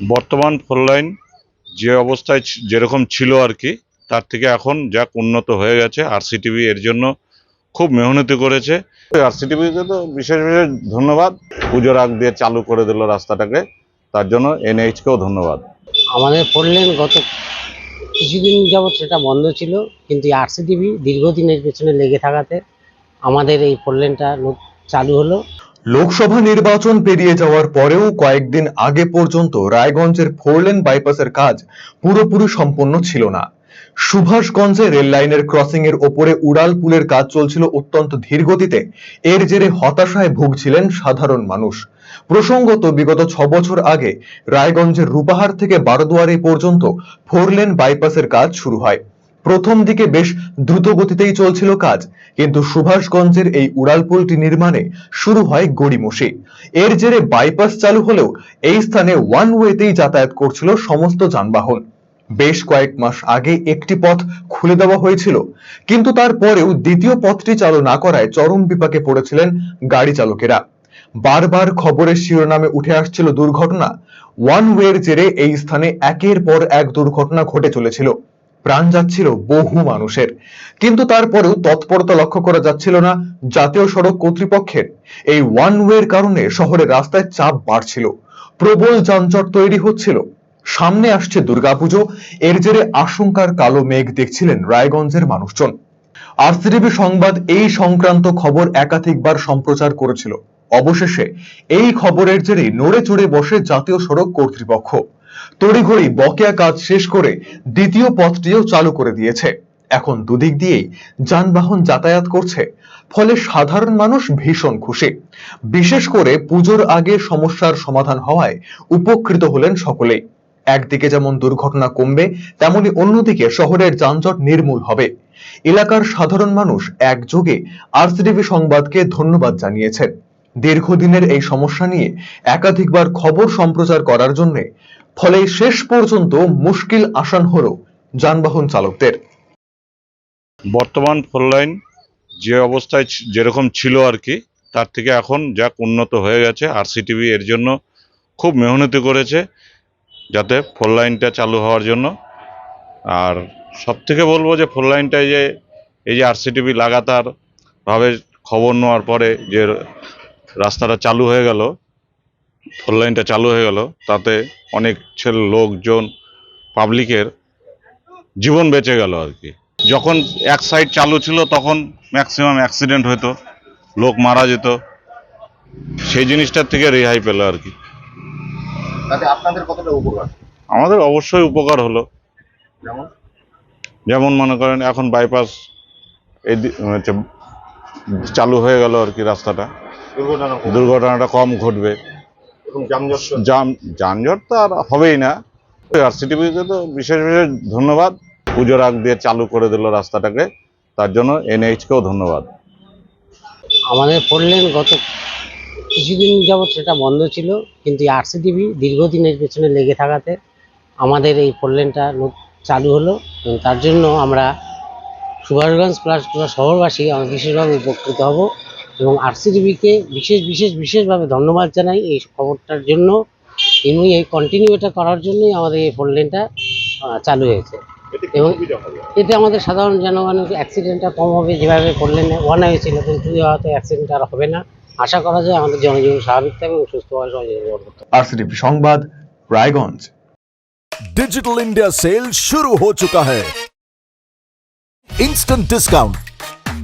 বর্তমান four line যে অবস্থায় যেরকম ছিল আর কি, তার থেকে এখন যাক উন্নত হয়ে গেছে। আরসিটিভি এর জন্য খুব মেহনতি করেছে। আরসিটিভিকে তো বিশেষ বিশেষ ধন্যবাদ। পুজোর আগ দিয়ে চালু করে দিল রাস্তাটাকে। তার জন্য এনএইচকেও ধন্যবাদ। আমাদের ফোর লেন গত কিছুদিন যাবৎ সেটা বন্ধ ছিল, কিন্তু আরসিটিভি দীর্ঘদিনের পেছনে লেগে থাকাতে আমাদের এই ফোর লেনটা ন- চালু হলো। লোকসভা নির্বাচন পেরিয়ে যাওয়ার পরেও কয়েকদিন আগে পর্যন্ত রায়গঞ্জের ফোরলেন বাইপাসের কাজ পুরোপুরি সম্পন্ন ছিল না। সুভাষগঞ্জে রেল লাইনের ক্রসিং এর ওপরে উড়াল পুলের কাজ চলছিল অত্যন্ত ধীর গতিতে এর জেরে হতাশায় ভুগছিলেন সাধারণ মানুষ। প্রসঙ্গত, বিগত ছ বছর আগে রায়গঞ্জের রূপাহার থেকে বারোদুয়ারি পর্যন্ত ফোরলেন বাইপাসের কাজ শুরু হয়। প্রথম দিকে বেশ দ্রুত গতিতেই চলছিল কাজ, কিন্তু সুভাষগঞ্জের এই উড়ালপুলটি নির্মাণে শুরু হয় গড়িমসি। এর জেরে বাইপাস চালু হলেও এই স্থানে ওয়ান ওয়েতেই যাতায়াত করছিল সমস্ত যানবাহন। বেশ কয়েক মাস আগে একটি পথ খুলে দেওয়া হয়েছিল, কিন্তু তারপরেও দ্বিতীয় পথটি চালু না করায় চরম বিপাকে পড়েছিলেন গাড়ি চালকেরা। বারবার খবরের শিরোনামে উঠে আসছিল দুর্ঘটনা। ওয়ান ওয়ের জেরে এই স্থানে একের পর এক দুর্ঘটনা ঘটে চলেছিল। প্রাণ যাচ্ছিল বহু মানুষের। কিন্তু তারপরেও তৎপরতা লক্ষ্য করা যাচ্ছিল না জাতীয় সড়ক কর্তৃপক্ষের। এই ওয়ান ওয়ের কারণে শহরের রাস্তায় চাপ বাড়ছিল। প্রবল যানজট তৈরি হচ্ছিল। সামনে আসছে দুর্গাপুজো। এর জেরে আশঙ্কার কালো মেঘ দেখছিলেন রায়গঞ্জের মানুষজন। আরসিটিভি সংবাদ এই সংক্রান্ত খবর একাধিকবার সম্প্রচার করেছিল। অবশেষে এই খবরের জেরে নড়ে চড়ে বসে জাতীয় সড়ক কর্তৃপক্ষ। তড়িঘড়ি বকেয়া কাজ শেষ করে দ্বিতীয় পথটিও চালু করে দিয়েছে। এখন দুদিক দিয়েই যানবাহন যাতায়াত করছে, ফলে সাধারণ মানুষ ভীষণ খুশি। বিশেষ করে পুজোর আগে সমস্যার সমাধান হওয়ায় উপকৃত হলেন সকলেই। একদিকে যেমন দুর্ঘটনা কমবে, তেমনি অন্যদিকে শহরের যানজট নির্মূল হবে। এলাকার সাধারণ মানুষ একযোগে আরসিটিভি সংবাদকে ধন্যবাদ জানিয়েছেন। দীর্ঘদিনের এই সমস্যা নিয়ে একাধিকবার খবর সম্প্রচার করার জন্য ফলে শেষ পর্যন্ত মুশকিল আসান হলো যানবাহন চালকদের। বর্তমান ফোর লাইন যে অবস্থায় যেরকম ছিল আর কি, তার থেকে এখন যাক উন্নত হয়ে গেছে, আরসিটিভি এর জন্য খুব মেহনতি করেছে যাতে ফোর লাইনটা চালু হওয়ার জন্য। আর সব থেকে বলব যে ফোর লাইনটায় যে এই যে আরসিটিভি লাগাতার ভাবে খবর নেওয়ার পরে যে রাস্তাটা চালু হয়ে গেল ফোর লাইনটা চালু হয়ে গেল। তাতে অনেক ছেলে লোকজন পাবলিকের জীবন বেঁচে গেল আর কি। যখন এক সাইড চালু ছিল তখন ম্যাক্সিমাম অ্যাক্সিডেন্ট হতো লোক মারা যেত। সেই জিনিসটার থেকে রেহাই পেল আর কি। আপনাদের কতটা উপকার? আমাদের অবশ্যই উপকার হলো। যেমন? যেমন মনে করেন এখন বাইপাস এই চালু হয়ে গেল আর কি রাস্তাটা। দুর্ঘটনাটা কম ঘটবে। যানজট তো আর হবেই না। আরসিটিভিকে তো বিশেষ বিশেষ ধন্যবাদ। পুজোর আগ দিয়ে চালু করে দিল রাস্তাটাকে। তার জন্য এনএইচকেও ধন্যবাদ। আমাদের ফোর লেন গত কিছুদিন যাবৎ সেটা বন্ধ ছিল কিন্তু আরসিটিভি দীর্ঘদিনের পেছনে লেগে থাকাতে আমাদের এই ফোর লেনটা ন- চালু হলো এবং তার জন্য আমরা সুভাষগঞ্জ প্লাস পুরো শহরবাসী আমরা বিশেষভাবে উপকৃত হব। এবং আরসিটিভিকে বিশেষ বিশেষ বিশেষভাবে ধন্যবাদ জানাই এই খবরটার জন্য এবং এই কন্টিনিউ এটা করার জন্যই আমাদের এই ফোর লেনটা আহ, চালু হয়েছে এবং এতে আমাদের সাধারণ জনগণের অ্যাক্সিডেন্টটা কম হবে যেভাবে করলেন ওয়ান হয়েছিল কিন্তু টু হওয়াতে অ্যাক্সিডেন্ট আর হবে না আশা করা যায় আমাদের জনজীবন স্বাভাবিক থাকবে এবং সুস্থভাবে সবাই জীবনযাপন করতে পারবে। আরসিটিভি সংবাদ রায়গঞ্জ डिजिटल इंडिया सेल शुरू हो चुका है इंस्टेंट डिस्काउंट